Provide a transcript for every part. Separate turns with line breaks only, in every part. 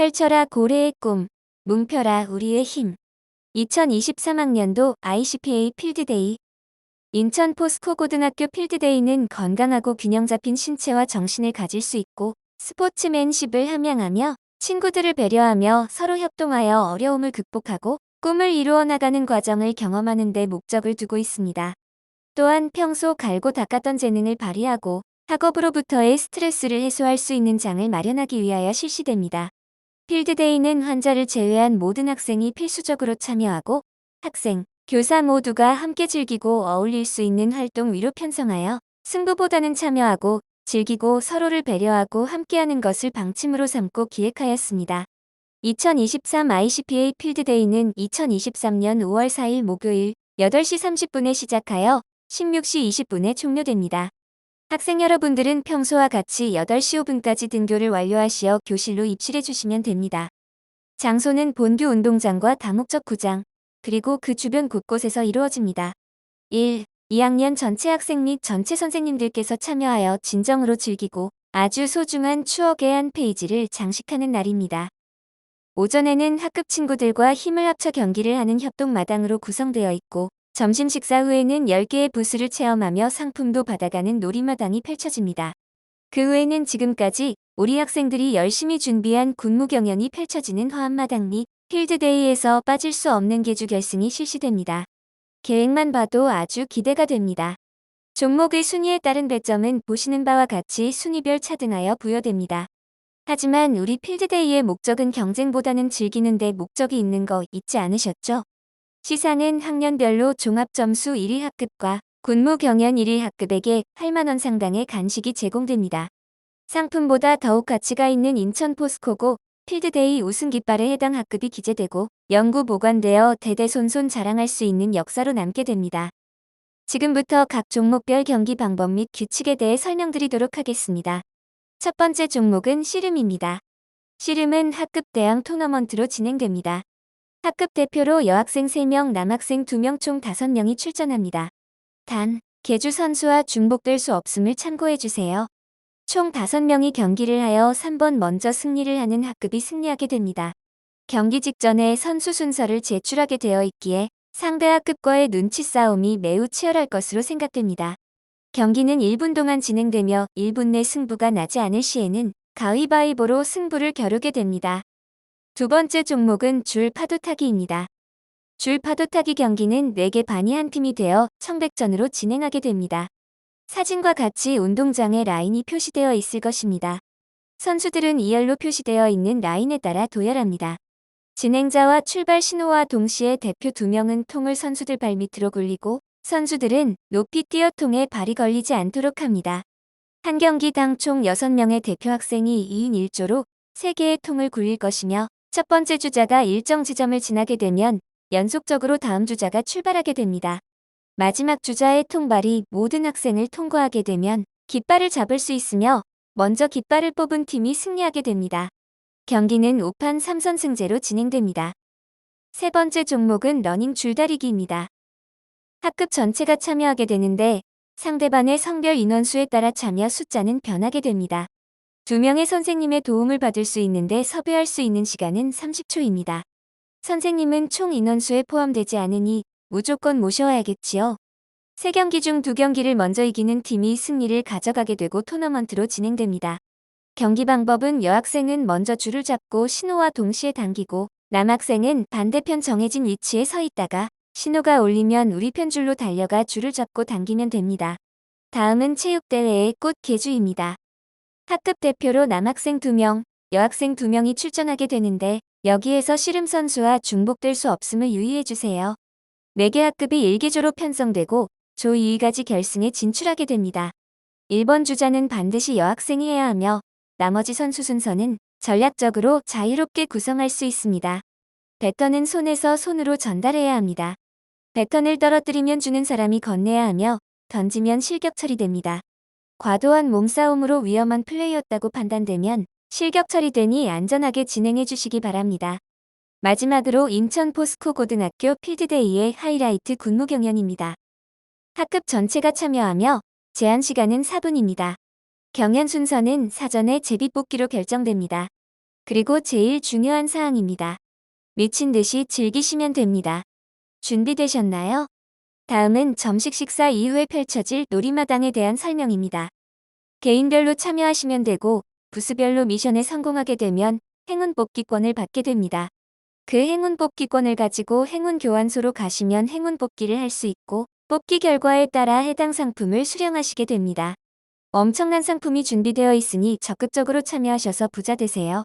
펼쳐라 고래의 꿈, 뭉펴라 우리의 힘. 2023학년도 ICPA 필드데이 인천 포스코 고등학교 필드데이는 건강하고 균형 잡힌 신체와 정신을 가질 수 있고 스포츠맨십을 함양하며 친구들을 배려하며 서로 협동하여 어려움을 극복하고 꿈을 이루어 나가는 과정을 경험하는 데 목적을 두고 있습니다. 또한 평소 갈고 닦았던 재능을 발휘하고 학업으로부터의 스트레스를 해소할 수 있는 장을 마련하기 위하여 실시됩니다. 필드데이는 환자를 제외한 모든 학생이 필수적으로 참여하고 학생, 교사 모두가 함께 즐기고 어울릴 수 있는 활동 위로 편성하여 승부보다는 참여하고 즐기고 서로를 배려하고 함께하는 것을 방침으로 삼고 기획하였습니다. 2023 ICPA 필드데이는 2023년 5월 4일 목요일 8시 30분에 시작하여 16시 20분에 종료됩니다. 학생 여러분들은 평소와 같이 8시 5분까지 등교를 완료하시어 교실로 입실해 주시면 됩니다. 장소는 본교 운동장과 다목적 구장, 그리고 그 주변 곳곳에서 이루어집니다. 1. 2학년 전체 학생 및 전체 선생님들께서 참여하여 진정으로 즐기고 아주 소중한 추억의 한 페이지를 장식하는 날입니다. 오전에는 학급 친구들과 힘을 합쳐 경기를 하는 협동마당으로 구성되어 있고 점심 식사 후에는 10개의 부스를 체험하며 상품도 받아가는 놀이마당이 펼쳐집니다. 그 후에는 지금까지 우리 학생들이 열심히 준비한 군무 경연이 펼쳐지는 화합마당 및 필드데이에서 빠질 수 없는 계주 결승이 실시됩니다. 계획만 봐도 아주 기대가 됩니다. 종목의 순위에 따른 배점은 보시는 바와 같이 순위별 차등하여 부여됩니다. 하지만 우리 필드데이의 목적은 경쟁보다는 즐기는 데 목적이 있는 거 잊지 않으셨죠? 시상은 학년별로 종합점수 1위 학급과 군무 경연 1위 학급에게 8만원 상당의 간식이 제공됩니다. 상품보다 더욱 가치가 있는 인천 포스코고 필드데이 우승 깃발에 해당 학급이 기재되고 영구 보관되어 대대손손 자랑할 수 있는 역사로 남게 됩니다. 지금부터 각 종목별 경기 방법 및 규칙에 대해 설명드리도록 하겠습니다. 첫 번째 종목은 씨름입니다. 씨름은 학급 대항 토너먼트로 진행됩니다. 학급 대표로 여학생 3명, 남학생 2명 총 5명이 출전합니다. 단, 개주 선수와 중복될 수 없음을 참고해주세요. 총 5명이 경기를 하여 3번 먼저 승리를 하는 학급이 승리하게 됩니다. 경기 직전에 선수 순서를 제출하게 되어 있기에 상대 학급과의 눈치 싸움이 매우 치열할 것으로 생각됩니다. 경기는 1분 동안 진행되며 1분 내 승부가 나지 않을 시에는 가위바위보로 승부를 겨루게 됩니다. 두 번째 종목은 줄 파도타기입니다. 줄 파도타기 경기는 4개 반이 한 팀이 되어 청백전으로 진행하게 됩니다. 사진과 같이 운동장에 라인이 표시되어 있을 것입니다. 선수들은 2열로 표시되어 있는 라인에 따라 도열합니다. 진행자와 출발 신호와 동시에 대표 2명은 통을 선수들 발밑으로 굴리고 선수들은 높이 뛰어 통에 발이 걸리지 않도록 합니다. 한 경기당 총 6명의 대표 학생이 2인 1조로 3개의 통을 굴릴 것이며 첫 번째 주자가 일정 지점을 지나게 되면 연속적으로 다음 주자가 출발하게 됩니다. 마지막 주자의 통발이 모든 학생을 통과하게 되면 깃발을 잡을 수 있으며 먼저 깃발을 뽑은 팀이 승리하게 됩니다. 경기는 5판 3선 승제로 진행됩니다. 세 번째 종목은 러닝 줄다리기입니다. 학급 전체가 참여하게 되는데 상대반의 성별 인원수에 따라 참여 숫자는 변하게 됩니다. 두 명의 선생님의 도움을 받을 수 있는데 섭외할 수 있는 시간은 30초입니다. 선생님은 총 인원수에 포함되지 않으니 무조건 모셔와야겠지요. 세 경기 중 두 경기를 먼저 이기는 팀이 승리를 가져가게 되고 토너먼트로 진행됩니다. 경기 방법은 여학생은 먼저 줄을 잡고 신호와 동시에 당기고 남학생은 반대편 정해진 위치에 서 있다가 신호가 울리면 우리 편 줄로 달려가 줄을 잡고 당기면 됩니다. 다음은 체육대회의 꽃 개주입니다. 학급 대표로 남학생 2명, 여학생 2명이 출전하게 되는데 여기에서 씨름 선수와 중복될 수 없음을 유의해주세요. 4개 학급이 1개조로 편성되고 조 2위까지 결승에 진출하게 됩니다. 1번 주자는 반드시 여학생이어야 하며 나머지 선수 순서는 전략적으로 자유롭게 구성할 수 있습니다. 배턴은 손에서 손으로 전달해야 합니다. 배턴을 떨어뜨리면 주는 사람이 건네야 하며 던지면 실격 처리됩니다. 과도한 몸싸움으로 위험한 플레이였다고 판단되면 실격 처리되니 안전하게 진행해 주시기 바랍니다. 마지막으로 인천 포스코 고등학교 필드데이의 하이라이트 군무 경연입니다. 학급 전체가 참여하며 제한 시간은 4분입니다. 경연 순서는 사전에 제비 뽑기로 결정됩니다. 그리고 제일 중요한 사항입니다. 미친 듯이 즐기시면 됩니다. 준비되셨나요? 다음은 점식 식사 이후에 펼쳐질 놀이마당에 대한 설명입니다. 개인별로 참여하시면 되고 부스별로 미션에 성공하게 되면 행운 뽑기권을 받게 됩니다. 그 행운 뽑기권을 가지고 행운 교환소로 가시면 행운 뽑기를 할 수 있고 뽑기 결과에 따라 해당 상품을 수령하시게 됩니다. 엄청난 상품이 준비되어 있으니 적극적으로 참여하셔서 부자 되세요.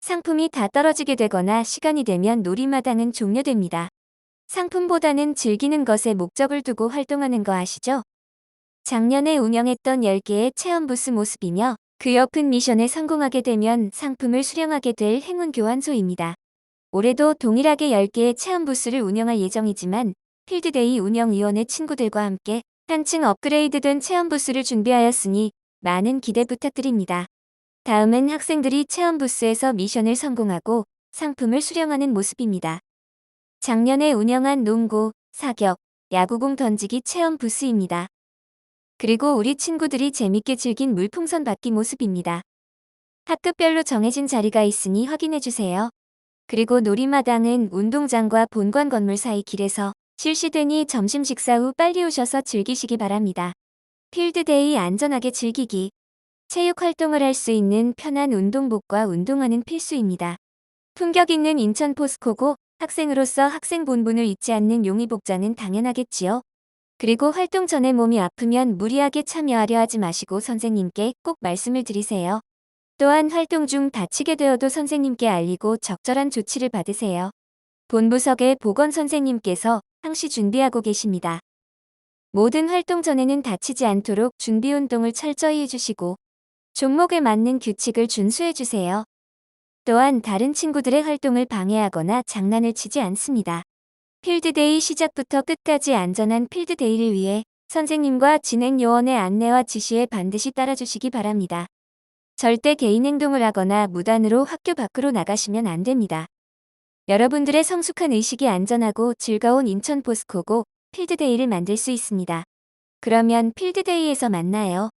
상품이 다 떨어지게 되거나 시간이 되면 놀이마당은 종료됩니다. 상품보다는 즐기는 것에 목적을 두고 활동하는 거 아시죠? 작년에 운영했던 10개의 체험 부스 모습이며 그 옆은 미션에 성공하게 되면 상품을 수령하게 될 행운 교환소입니다. 올해도 동일하게 10개의 체험 부스를 운영할 예정이지만 필드데이 운영위원회 친구들과 함께 한층 업그레이드된 체험 부스를 준비하였으니 많은 기대 부탁드립니다. 다음은 학생들이 체험 부스에서 미션을 성공하고 상품을 수령하는 모습입니다. 작년에 운영한 농구, 사격, 야구공 던지기 체험 부스입니다. 그리고 우리 친구들이 재밌게 즐긴 물풍선 받기 모습입니다. 학급별로 정해진 자리가 있으니 확인해주세요. 그리고 놀이마당은 운동장과 본관 건물 사이 길에서 실시되니 점심 식사 후 빨리 오셔서 즐기시기 바랍니다. 필드데이 안전하게 즐기기. 체육 활동을 할 수 있는 편한 운동복과 운동화는 필수입니다. 품격 있는 인천 포스코고 학생으로서 학생 본분을 잊지 않는 용의복장은 당연하겠지요. 그리고 활동 전에 몸이 아프면 무리하게 참여하려 하지 마시고 선생님께 꼭 말씀을 드리세요. 또한 활동 중 다치게 되어도 선생님께 알리고 적절한 조치를 받으세요. 본부석의 보건 선생님께서 항시 준비하고 계십니다. 모든 활동 전에는 다치지 않도록 준비 운동을 철저히 해주시고 종목에 맞는 규칙을 준수해주세요. 또한 다른 친구들의 활동을 방해하거나 장난을 치지 않습니다. 필드데이 시작부터 끝까지 안전한 필드데이를 위해 선생님과 진행 요원의 안내와 지시에 반드시 따라주시기 바랍니다. 절대 개인 행동을 하거나 무단으로 학교 밖으로 나가시면 안 됩니다. 여러분들의 성숙한 의식이 안전하고 즐거운 인천 포스코고 필드데이를 만들 수 있습니다. 그러면 필드데이에서 만나요.